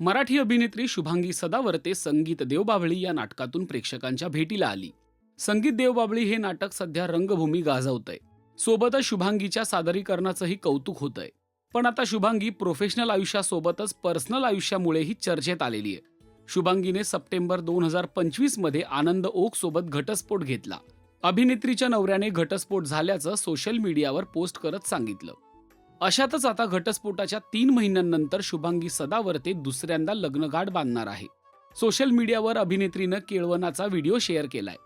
मराठी अभिनेत्री शुभांगी सदावर्ते संगीत देवबाभळी या नाटकातून प्रेक्षकांच्या भेटीला आली. संगीत देवबाभळी हे नाटक सध्या रंगभूमी गाजवतंय. सोबतच शुभांगीच्या सादरीकरणाचंही कौतुक होतंय. पण आता शुभांगी प्रोफेशनल आयुष्यासोबतच पर्सनल आयुष्यामुळेही चर्चेत आलेली आहे. शुभांगीने सप्टेंबर दोन हजार पंचवीसमध्ये आनंद ओक सोबत घटस्फोट घेतला. अभिनेत्रीच्या नवऱ्याने घटस्फोट झाल्याचं सोशल मीडियावर पोस्ट करत सांगितलं. अशातच आता घटस्फोटाच्या तीन महिन्यांनंतर शुभांगी सदावर्ते दुसऱ्यांदा लग्नगाठ बांधणार आहे. सोशल मीडियावर अभिनेत्रीनं केळवणाचा व्हिडिओ शेअर केलाय.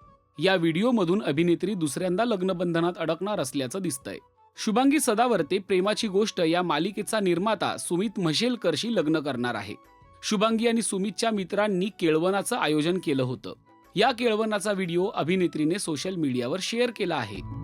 या व्हिडिओमधून अभिनेत्री दुसऱ्यांदा लग्नबंधनात अडकणार असल्याचं दिसतंय. शुभांगी सदावर्ते प्रेमाची गोष्ट या मालिकेचा निर्माता सुमित म्हशेलकरशी लग्न करणार आहे. शुभांगी आणि सुमितच्या मित्रांनी केळवणाचं आयोजन केलं होतं. या केळवणाचा व्हिडिओ अभिनेत्रीने सोशल मीडियावर शेअर केला आहे.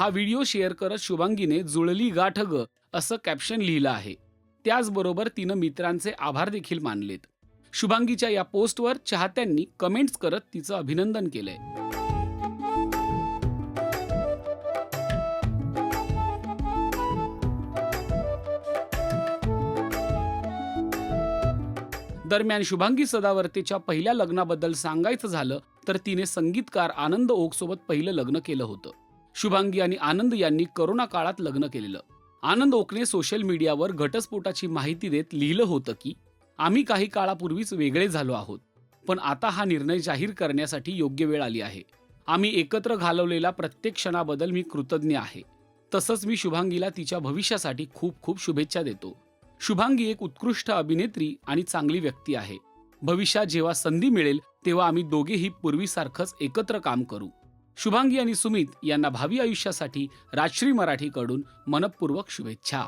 हा व्हिडिओ शेअर करत शुभांगीने जुळली गाठ ग असं कॅप्शन लिहिलं आहे. त्याचबरोबर तिनं मित्रांचे आभार देखील मानलेत. शुभांगीच्या या पोस्टवर चाहत्यांनी कमेंट्स करत तिचं अभिनंदन केलंय. दरम्यान शुभांगी सदावर्तेच्या पहिल्या लग्नाबद्दल सांगायचं झालं तर तिने संगीतकार आनंद ओक सोबत पहिलं लग्न केलं होतं. शुभांगी आणि आनंद यांनी करोना काळात लग्न केलेलं. आनंद ओकने सोशल मीडियावर घटस्फोटाची माहिती देत लिहिलं होतं की आम्ही काही काळापूर्वीच वेगळे झालो आहोत पण आता हा निर्णय जाहीर करण्यासाठी योग्य वेळ आली आहे. आम्ही एकत्र घालवलेला प्रत्येक क्षणाबद्दल मी कृतज्ञ आहे. तसंच मी शुभांगीला तिच्या भविष्यासाठी खूप खूप शुभेच्छा देतो. शुभांगी एक उत्कृष्ट अभिनेत्री आणि चांगली व्यक्ती आहे. भविष्यात जेव्हा संधी मिळेल तेव्हा आम्ही दोघेही पूर्वीसारखंच एकत्र काम करू. शुभांगी आणि सुमित यांना भावी आयुष्यासाठी राजश्री मराठीकडून मनपूर्वक शुभेच्छा.